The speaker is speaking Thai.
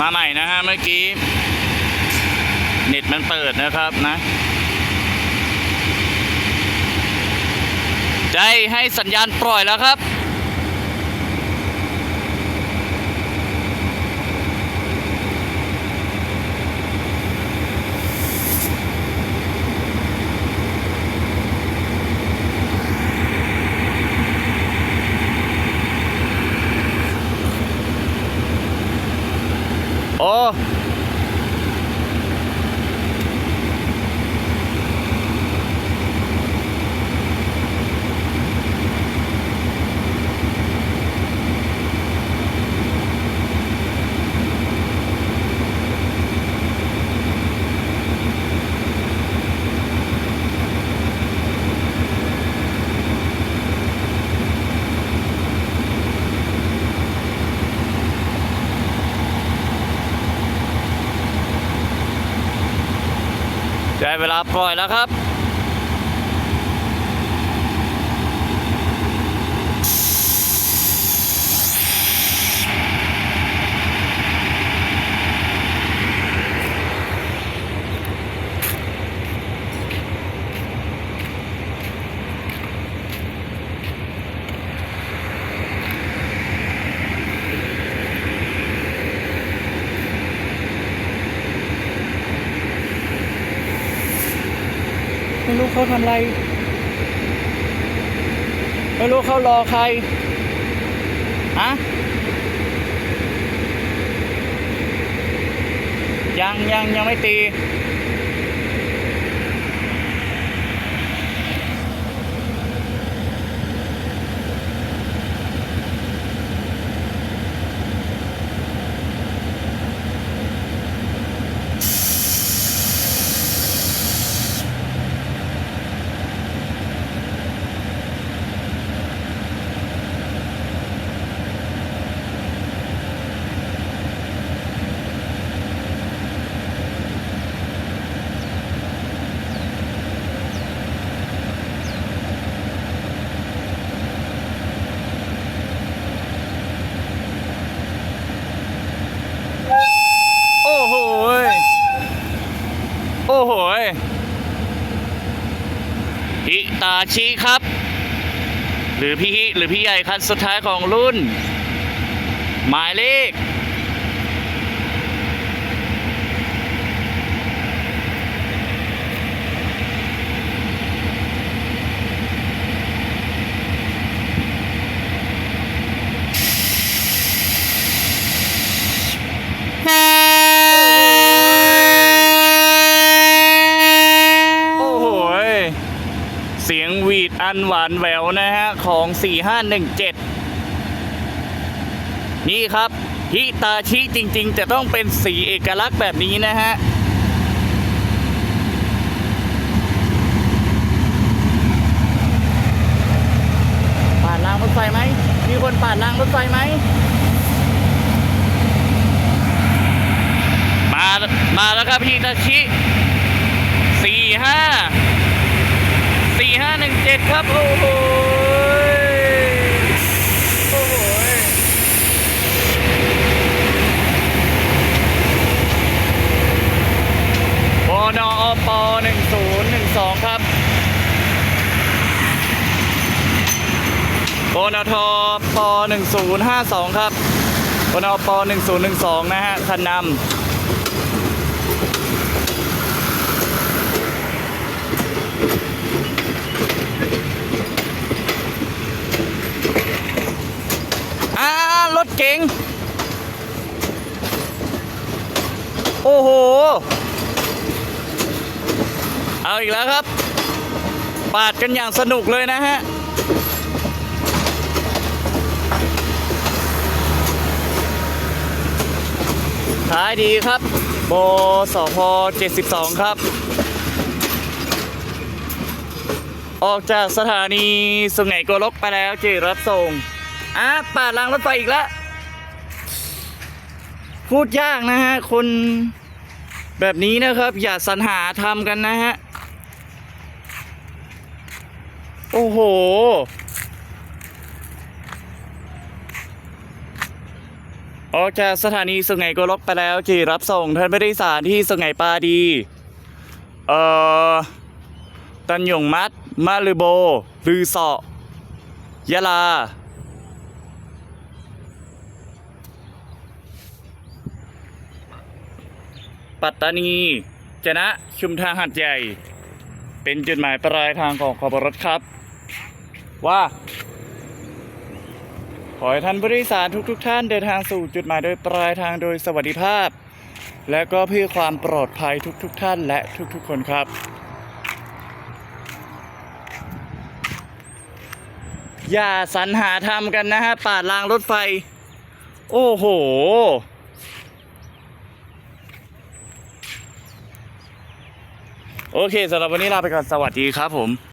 มาใหม่นะฮะเมื่อกี้ เน็ตมันเปิดนะครับนะได้ให้สัญญาณปล่อยแล้วครับ เวลาปล่อยแล้วครับ ไม่รู้เขาทำอะไร ไม่รู้เขารอใครฮะยังยังยังไม่ตี โอ้โหย โหยฮิตาชิครับ หรือพี่ฮิหรือพี่ใหญ่คันสุดท้ายของรุ่น หมายเลข โอ้โหย เสียงหวีดอันหวานแหววนะฮะ ของ 4517 นี่ครับฮิตาชิจริง ๆ จะต้องเป็นสีเอกลักษณ์แบบนี้นะฮะปาดรางรถไฟไหม มีคนปาดรางรถไฟไหม มา มาแล้วครับฮิตาชิสี่ ห้าหนึ่งเจ็ดครับ โอ้โหโอ้โหปนอปหนึ่งศูนย์หนึ่งสองครับปนทปหนึ่งศูนย์ห้าสองครับปนอปหนึ่งศูนย์หนึ่งสองนะฮะคันนำ อ่ารถเก๋ ง โอ้โห เอาอีกแล้วครับ ปาดกันอย่างสนุกเลยนะฮะขายดีครับ โบสพ72 ครับ ออกจากสถานีสุไหงโกลกไปแล้วเจรับส่งอะปาดรางรถไฟอีกแล้ว พูดยากนะฮะ คนแบบนี้นะครับ อย่าสรรหาทำกันนะฮะ โอ้โห ออกจากสถานีสุไหงโกลกไปแล้วขี่รับส่งท่านผู้โดยสารที่สุไหงปาดี เอ่อ ตันหยงมัด มาลือโบ ลือเสาะยะลา ปัตตานีจนะชุมทางหัดใหญ่ เป็นจุดหมายปลายทางของขบรถครับ ว่า ขอให้ท่านผู้โดยสารทุกๆทท่านเดินทางสู่จุดหมายโดยปลายทางโดยสวัสดิภาพ และก็เพื่อความปลอดภัยทุกๆทท่านและทุกๆคนครับอย่าสรรหาทำกันนะฮะปาดรางรถไฟ โอ้โห โอเคสำหรับวันนี้ลาไปก่อนสวัสดีครับผม